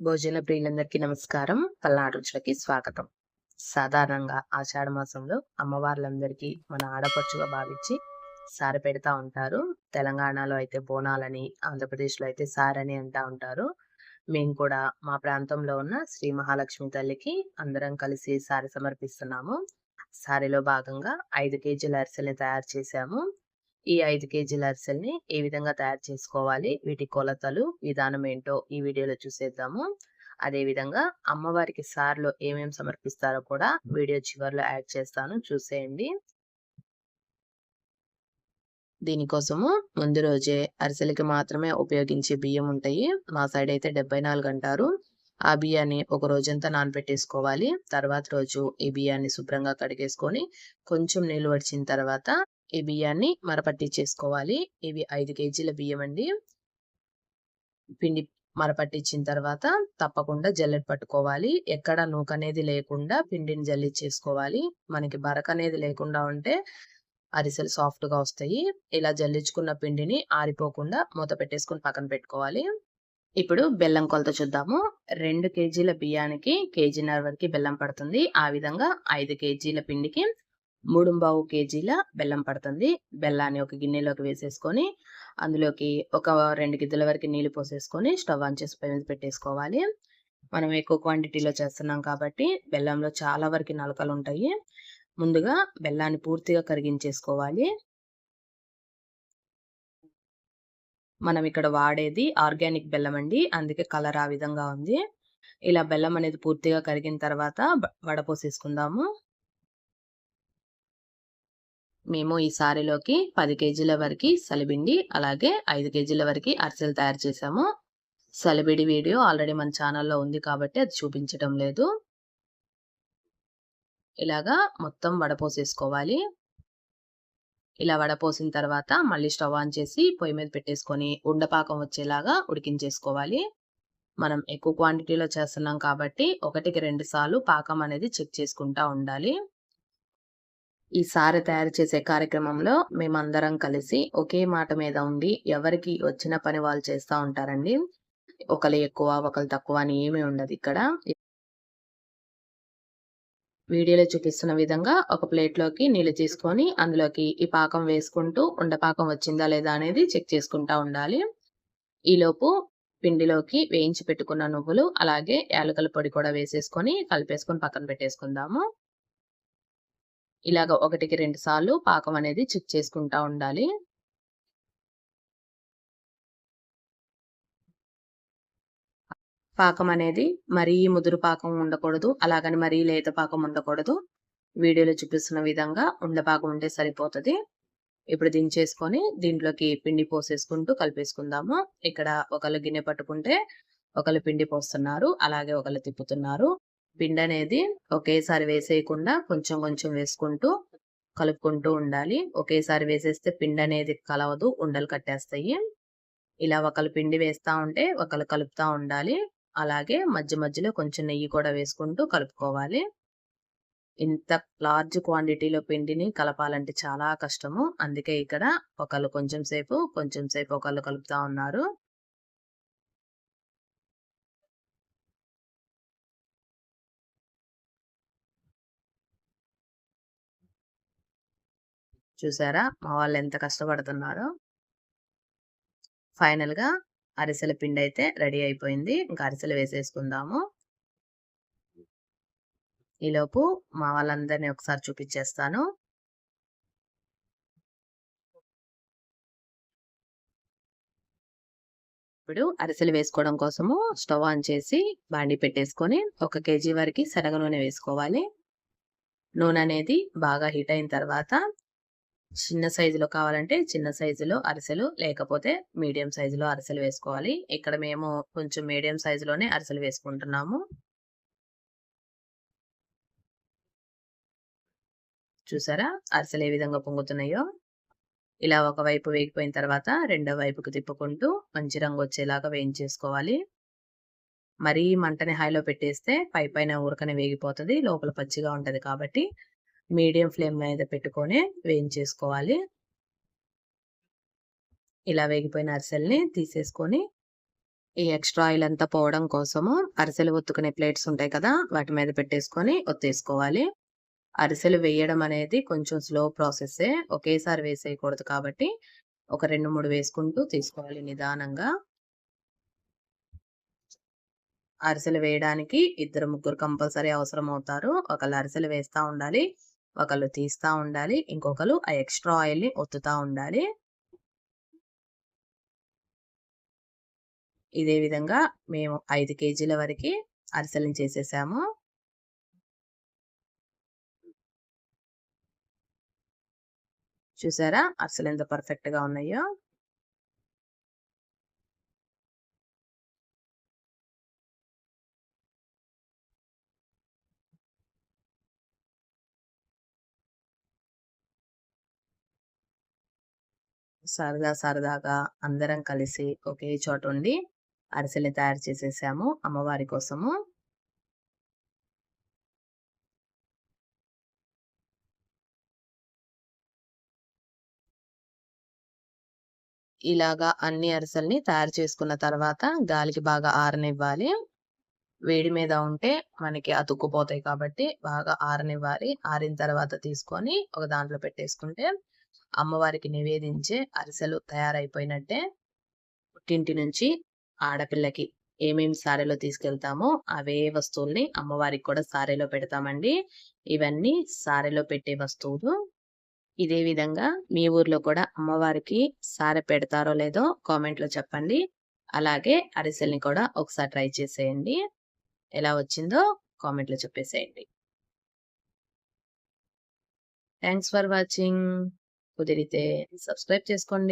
భోజన ప్రియులందరికీ నమస్కారం. పల్నాడు రుచులకి స్వాగతం. సాధారణంగా ఆషాఢ మాసంలో అమ్మవార్లందరికీ మన ఆడపడుచుగా భావించి సారి పెడతా ఉంటారు. తెలంగాణలో అయితే బోనాలని ఆంధ్రప్రదేశ్లో అయితే సారని అంటా ఉంటారు. మేము కూడా మా ప్రాంతంలో ఉన్న శ్రీ మహాలక్ష్మి తల్లికి అందరం కలిసి సారి సమర్పిస్తున్నాము. సారిలో భాగంగా ఐదు కేజీల అరిసెల్ని తయారు చేశాము. ఈ ఐదు కేజీల అరిసెల్ని ఏ విధంగా తయారు చేసుకోవాలి? వీటి కొలతలు విధానం ఏంటో ఈ వీడియోలో చూసేద్దాము. అదే విధంగా అమ్మవారికి సార్లో ఏమేమి సమర్పిస్తారో కూడా వీడియో చివరిలో యాడ్ చేస్తాను. చూసేయండి. దీనికోసము ముందు రోజే అరిసెలకి మాత్రమే ఉపయోగించే బియ్యం ఉంటాయి. మా సైడ్ అయితే డెబ్బై నాలుగు అంటారు. ఆ బియ్యాన్ని ఒక రోజంతా నానబెట్టేసుకోవాలి. తర్వాత రోజు ఈ బియ్యాన్ని శుభ్రంగా కడిగేసుకొని కొంచెం నీళ్ళు వడిచిన తర్వాత ఈ బియ్యాన్ని మరపట్టించేసుకోవాలి ఇవి ఐదు కేజీల బియ్యం అండి. పిండి మరపట్టించిన తర్వాత తప్పకుండా జల్లెడ పట్టుకోవాలి. ఎక్కడ నూక అనేది లేకుండా పిండిని జల్లిచ్చేసుకోవాలి. మనకి బరక అనేది లేకుండా ఉంటే అరిసెలు సాఫ్ట్గా వస్తాయి. ఇలా జల్లించుకున్న పిండిని ఆరిపోకుండా మూత పెట్టేసుకుని పక్కన పెట్టుకోవాలి. ఇప్పుడు బెల్లం కొలత చూద్దాము. రెండు కేజీల బియ్యానికి కేజీన్నర వరకు బెల్లం పడుతుంది. ఆ విధంగా ఐదు కేజీల పిండికి మూడుంబావు కేజీల బెల్లం పడుతుంది. బెల్లాన్ని ఒక గిన్నెలోకి వేసేసుకొని అందులోకి ఒక రెండు గిద్దెల వరకు నీళ్ళు పోసేసుకొని స్టవ్ ఆన్ చేసి పై మీద పెట్టేసుకోవాలి. మనం ఎక్కువ క్వాంటిటీలో చేస్తున్నాం కాబట్టి బెల్లంలో చాలా వరకు నలకలు ఉంటాయి. ముందుగా బెల్లాన్ని పూర్తిగా కరిగించేసుకోవాలి. మనం ఇక్కడ వాడేది ఆర్గానిక్ బెల్లం అండి. అందుకే కలర్ ఆ విధంగా ఉంది. ఇలా బెల్లం అనేది పూర్తిగా కరిగిన తర్వాత వడపోసేసుకుందాము. మేము ఈ సారీలోకి పది కేజీల వరకు సలిబిండి అలాగే ఐదు కేజీల వరకు అరిసెలు తయారు చేసాము. సలిబిడి వీడియో ఆల్రెడీ మన ఛానల్లో ఉంది కాబట్టి అది చూపించడం లేదు. ఇలాగా మొత్తం వడపోసేసుకోవాలి ఇలా వడపోసిన తర్వాత మళ్ళీ స్టవ్ ఆన్ చేసి పొయ్యి మీద పెట్టేసుకొని ఉండపాకం వచ్చేలాగా ఉడికించేసుకోవాలి. మనం ఎక్కువ క్వాంటిటీలో చేస్తున్నాం కాబట్టి ఒకటికి రెండు సార్లు పాకం అనేది చెక్ చేసుకుంటా ఉండాలి. ఈ సారె తయారు చేసే కార్యక్రమంలో మేమందరం కలిసి ఒకే మాట మీద ఉండి ఎవరికి వచ్చిన పని వాళ్ళు చేస్తూ ఉంటారండి. ఒకరు ఎక్కువ ఒకరు తక్కువ అని ఏమీ ఉండదు ఇక్కడ. వీడియోలో చూపిస్తున్న విధంగా ఒక ప్లేట్లోకి నీళ్ళు తీసుకొని అందులోకి ఈ పాకం వేసుకుంటూ ఉండపాకం వచ్చిందా లేదా అనేది చెక్ చేసుకుంటా ఉండాలి. ఈలోపు పిండిలోకి వేయించి పెట్టుకున్న నువ్వులు అలాగే యాలకల పొడి కూడా వేసేసుకొని కలిపేసుకొని పక్కన పెట్టేసుకుందాము. ఇలాగ ఒకటికి రెండు సార్లు పాకం అనేది చెక్ చేసుకుంటా ఉండాలి. పాకం అనేది మరీ ముదురు పాకం ఉండకూడదు అలాగని మరీ లేత పాకం ఉండకూడదు. వీడియోలో చూపిస్తున్న విధంగా ఉండపాకం ఉంటే సరిపోతుంది. ఇప్పుడు దించేసుకొని దీంట్లోకి పిండి పోసేసుకుంటూ కలిపేసుకుందాము. ఇక్కడ ఒకళ్ళు గిన్నె పట్టుకుంటే ఒకళ్ళు పిండి పోస్తున్నారు అలాగే ఒకళ్ళు తిప్పుతున్నారు. పిండి అనేది ఒకేసారి వేసేయకుండా కొంచెం కొంచెం వేసుకుంటూ కలుపుకుంటూ ఉండాలి. ఒకేసారి వేసేస్తే పిండి అనేది కలవదు ఉండలు కట్టేస్తాయి. ఇలా ఒకళ్ళు పిండి వేస్తా ఉంటే ఒకళ్ళు కలుపుతా ఉండాలి. అలాగే మధ్య మధ్యలో కొంచెం నెయ్యి కూడా వేసుకుంటూ కలుపుకోవాలి. ఇంత లార్జ్ క్వాంటిటీలో పిండిని కలపాలంటే చాలా కష్టము. అందుకే ఇక్కడ ఒకళ్ళు కొంచెం సేపు కొంచెం సేపు ఒకళ్ళు కలుపుతా ఉన్నారు. చూసారా? మా వాళ్ళు ఎంత కష్టపడుతున్నారో. ఫైనల్గా అరిసెల పిండి అయితే రెడీ అయిపోయింది. ఇంకా అరిసెలు వేసేసుకుందాము. ఈలోపు మా వాళ్ళందరినీ ఒకసారి చూపించేస్తాను. ఇప్పుడు అరిసెలు వేసుకోవడం కోసము స్టవ్ ఆన్ చేసి బాండి పెట్టేసుకొని ఒక కేజీ వరకు శనగ నూనె వేసుకోవాలి. నూనె అనేది బాగా హీట్ అయిన తర్వాత చిన్న సైజులో కావాలంటే చిన్న సైజులో అరిసెలు లేకపోతే మీడియం సైజులో అరిసెలు వేసుకోవాలి. ఇక్కడ మేము కొంచెం మీడియం సైజులోనే అరిసెలు వేసుకుంటున్నాము. చూసారా? అరిసెలు ఏ విధంగా పొంగుతున్నాయో? ఇలా ఒక వైపు వేగిపోయిన తర్వాత రెండో వైపుకు తిప్పుకుంటూ మంచి రంగు వచ్చేలాగా వేయించేసుకోవాలి. మరీ మంటని హైలో పెట్టేస్తే పై పైన ఉరకని వేగిపోతుంది లోపల పచ్చిగా ఉంటది కాబట్టి మీడియం ఫ్లేమ్ మీద పెట్టుకొని వేయించేసుకోవాలి. ఇలా వేగిపోయిన అరిసెల్ని తీసేసుకొని ఈ ఎక్స్ట్రా ఆయిల్ అంతా పోవడం కోసము అరిసెలు ఒత్తుకునే ప్లేట్స్ ఉంటాయి కదా వాటి మీద పెట్టేసుకొని ఒత్తేసుకోవాలి. అరిసెలు వేయడం అనేది కొంచెం స్లో ప్రాసెస్సే ఒకేసారి వేసేయకూడదు కాబట్టి ఒక రెండు మూడు వేసుకుంటూ తీసుకోవాలి నిదానంగా. అరిసెలు వేయడానికి ఇద్దరు ముగ్గురు కంపల్సరీ అవసరం అవుతారు ఒకళ్ళు అరిసెలు వేస్తూ ఉండాలి ఒకళ్ళు తీస్తూ ఉండాలి ఇంకొకరు ఆ ఎక్స్ట్రా ఆయిల్ని ఒత్తుతూ ఉండాలి. ఇదే విధంగా మేము ఐదు కేజీల వరకు అరిసెలను చేసేసాము. చూసారా? అరిసెలు ఎంత పర్ఫెక్ట్గా ఉన్నాయో. సరదా సరదాగా అందరం కలిసి ఒకే చోట ఉండి అరిసెల్ని తయారు చేసేసాము అమ్మవారి కోసము. ఇలాగా అన్ని అరిసెల్ని తయారు చేసుకున్న తర్వాత గాలికి బాగా ఆరనివ్వాలి. వేడి మీద ఉంటే మనకి అతుక్కుపోతాయి కాబట్టి బాగా ఆరనివ్వాలి. ఆరిన తర్వాత తీసుకొని ఒక దాంట్లో పెట్టేసుకుంటే అమ్మవారికి నివేదించే అరిసెలు తయారైపోయినట్టే పుట్టింటి నుంచి ఆడపిల్లకి ఏమేమి సారీలో తీసుకెళ్తామో అవే వస్తువుల్ని అమ్మవారికి కూడా సారీలో పెడతామండి. ఇవన్నీ సారీలో పెట్టే వస్తువులు. ఇదే విధంగా మీ ఊర్లో కూడా అమ్మవారికి సారె పెడతారో లేదో కామెంట్లో చెప్పండి. అలాగే అరిసెల్ని కూడా ఒకసారి ట్రై చేసేయండి. ఎలా వచ్చిందో కామెంట్లో చెప్పేసేయండి. Thanks for watching. కుదిరితే సబ్స్క్రైబ్ చేసుకోండి.